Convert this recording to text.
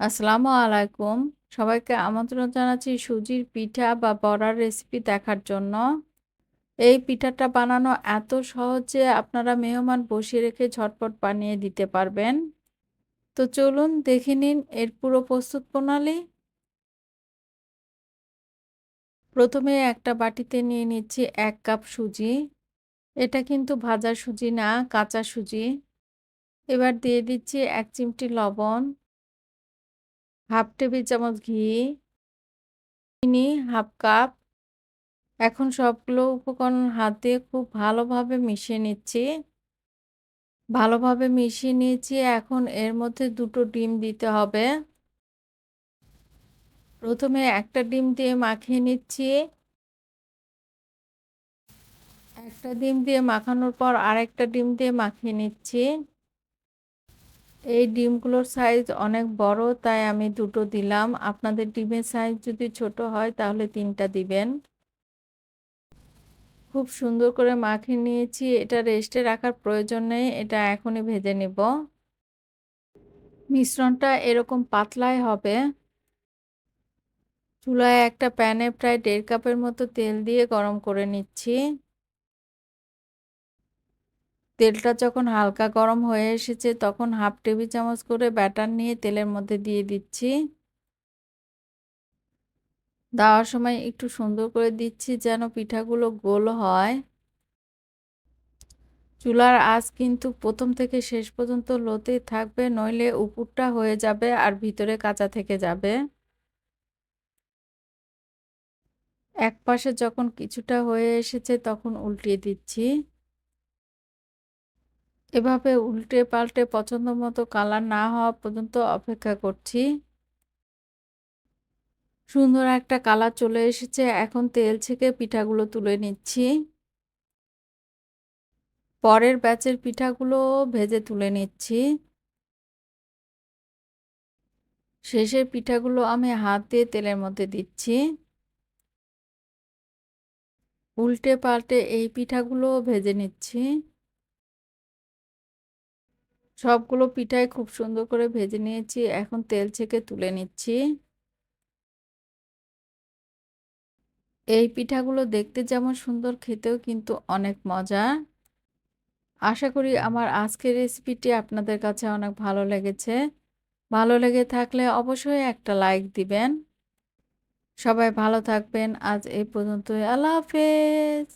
আসসালামু আলাইকুম। সবাইকে আমন্ত্রণ জানাচ্ছি সুজির পিঠা বা বড়ার রেসিপি দেখার জন্য। এই পিঠাটা বানানো এত সহজ যে আপনারা মেহমান বসিয়ে রেখে ঝটপট বানিয়ে দিতে পারবেন। তো চলুন দেখে নিন এর পুরো প্রস্তুত প্রণালী। প্রথমে একটা বাটিতে নিয়ে নিচ্ছি এক কাপ সুজি। এটা কিন্তু ভাজা সুজি না, কাঁচা সুজি। এবার দিয়ে দিচ্ছি এক চিমটি লবণ। হাফ টেবিল চামচ ঘি, চিনি হাফ কাপ। এখন সবগুলো উপকরণ হাত খুব ভালোভাবে মিশিয়ে নিচ্ছি। ভালোভাবে মিশিয়ে নিয়েছি এখন এর মধ্যে দুটো ডিম দিতে হবে। প্রথমে একটা ডিম দিয়ে মাখিয়ে নিচ্ছি। একটা ডিম দিয়ে মাখানোর পর আরেকটা ডিম দিয়ে মাখিয়ে নিচ্ছি। এই ডিমগুলোর সাইজ অনেক বড়, তাই আমি দুটো দিলাম। আপনাদের ডিমের সাইজ যদি ছোট হয়, তাহলে তিনটা দিবেন। খুব সুন্দর করে মাখিয়ে নিয়েছি। এটা রেস্টে রাখার প্রয়োজন নেই, এটা এখনই ভেজে নেব। মিশ্রণটা এরকম পাতলাই হবে। চুলায় একটা প্যানে প্রায় দেড় কাপের মতো তেল দিয়ে গরম করে নিচ্ছি। তেলটা যখন হালকা গরম হয়ে এসেছে, তখন হাফ টেবিল চামচ করে ব্যাটার নিয়ে তেলের মধ্যে দিয়ে দিচ্ছি। দেওয়ার সময় একটু সুন্দর করে দিচ্ছি যেন পিঠাগুলো গোল হয়। চুলার আঁচ কিন্তু প্রথম থেকে শেষ পর্যন্ত লোতেই থাকবে, নইলে উপরটা হয়ে যাবে আর ভিতরে কাঁচা থেকে যাবে। এক পাশে যখন কিছুটা হয়ে এসেছে, তখন উল্টিয়ে দিচ্ছি। এভাবে উল্টে পাল্টে পছন্দ মতো কালার না হওয়া পর্যন্ত অপেক্ষা করছি। সুন্দর একটা কালার চলে এসেছে, এখন তেল থেকে পিঠাগুলো তুলে নিচ্ছি। পরের ব্যাচের পিঠাগুলো ভেজে তুলে নিচ্ছি। শেষের পিঠাগুলো আমি হাত দিয়ে তেলের মধ্যে দিচ্ছি। উল্টে পাল্টে এই পিঠাগুলো ভেজে নিচ্ছি। সবগুলো পিঠাই খুব সুন্দর করে ভেজে নিয়েছি। এখন তেল থেকে তুলে নিচ্ছি। এই পিঠাগুলো দেখতে যেমন সুন্দর, খেতেও কিন্তু অনেক মজা। আশা করি আমার আজকের রেসিপিটি আপনাদের কাছে অনেক ভালো লেগেছে। ভালো লেগে থাকলে অবশ্যই একটা লাইক দিবেন। সবাই ভালো থাকবেন। আজ এই পর্যন্তই। আল্লাহ হাফেজ।